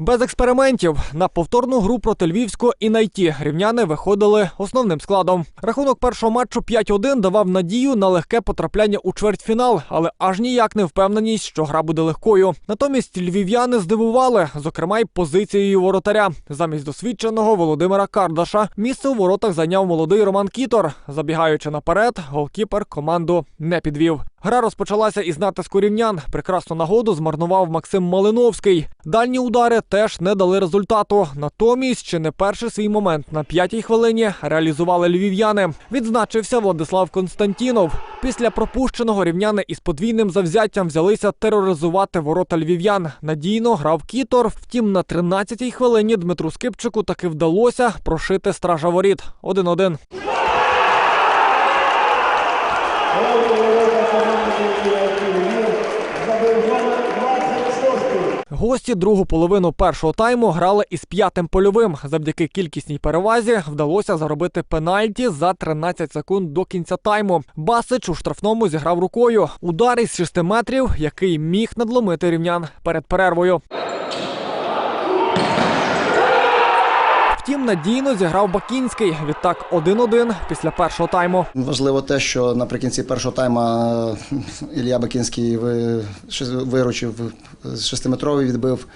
Без експериментів на повторну гру проти Львівського і найті рівняни виходили основним складом. Рахунок першого матчу 5-1 давав надію на легке потрапляння у чвертьфінал, але аж ніяк не впевненість, що гра буде легкою. Натомість львів'яни здивували, зокрема й позицією воротаря. Замість досвідченого Володимира Кардаша місце у воротах зайняв молодий Роман Кітор. Забігаючи наперед, голкіпер команду не підвів. Гра розпочалася із натиску рівнян. Прекрасну нагоду змарнував Максим Малиновський. Дальні удари теж не дали результату. Натомість, чи не перший свій момент на п'ятій хвилині реалізували львів'яни. Відзначився Владислав Константінов. Після пропущеного рівняни із подвійним завзяттям взялися тероризувати ворота львів'ян. Надійно грав Кітор. Втім, на 13-й хвилині Дмитру Скипчику таки вдалося прошити стража воріт. 1-1. Гості другу половину першого тайму грали із п'ятим польовим. Завдяки кількісній перевазі вдалося заробити пенальті за 13 секунд до кінця тайму. Басич у штрафному зіграв рукою. Удар із 6 метрів, який міг надломити рівнян перед перервою. Втім, надійно зіграв Бакінський. Відтак 1-1 після першого тайму. Важливо те, що наприкінці першого тайма е, Ілля Бакінський виручив шестиметровий відбив.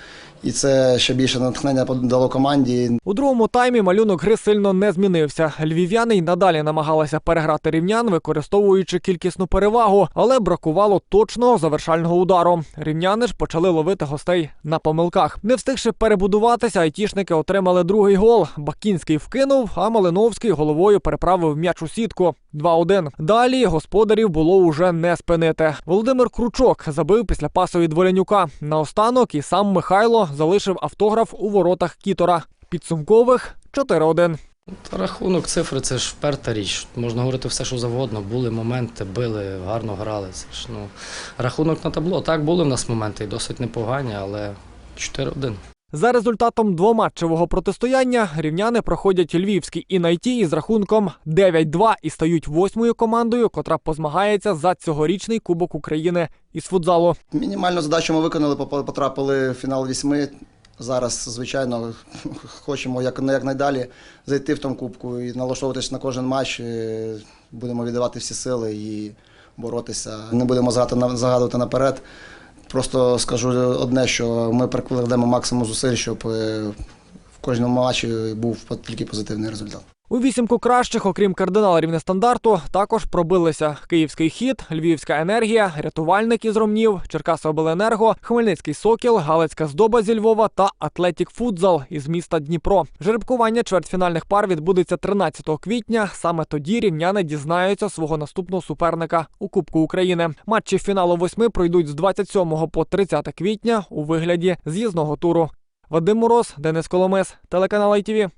І це ще більше натхнення дало команді. У другому таймі малюнок гри сильно не змінився. Львів'яни й надалі намагалися переграти рівнян, використовуючи кількісну перевагу, але бракувало точного завершального удару. Рівняни ж почали ловити гостей на помилках. Не встигши перебудуватися, айтішники отримали другий гол. Бакінський вкинув, а Малиновський головою переправив м'яч у сітку. 2-1. Далі господарів було уже не спинити. Володимир Кручок забив після пасу від Волянюка. Наостанок і сам Михайло залишив автограф у воротах Кітора. Підсумкових 4-1. Та рахунок, цифри це ж вперта річ. Можна говорити все, що завгодно. Були моменти, били, гарно грали. Це ж, ну, рахунок на табло. Так, були в нас моменти і досить непогані, але 4-1. За результатом двоматчевого протистояння рівняни проходять львівський і найті із рахунком 9-2 і стають восьмою командою, котра позмагається за цьогорічний Кубок України із футзалу. Мінімальну задачу ми виконали, потрапили в фінал вісьми. Зараз, звичайно, хочемо як, якнайдалі зайти в тому кубку і налаштовуватись на кожен матч. Е, Будемо віддавати всі сили і боротися. Не будемо загадувати наперед. Просто скажу одне, що ми прикладемо максимум зусиль, щоб е, кожному матчі був тільки позитивний результат. У вісімку кращих, окрім кардинала рівнестандарту, також пробилися Київський хід, Львівська енергія, рятувальник із Ромнів, Черкасобленерго, Хмельницький Сокіл, Галицька здоба зі Львова та Атлетік Футзал із міста Дніпро. Жеребкування чвертьфінальних пар відбудеться 13 квітня. Саме тоді рівняни дізнаються свого наступного суперника у Кубку України. Матчі фіналу восьми пройдуть з 27 по 30 квітня у вигляді з'їзного туру. Вадим Мороз, Денис Коломес, телеканал ITV.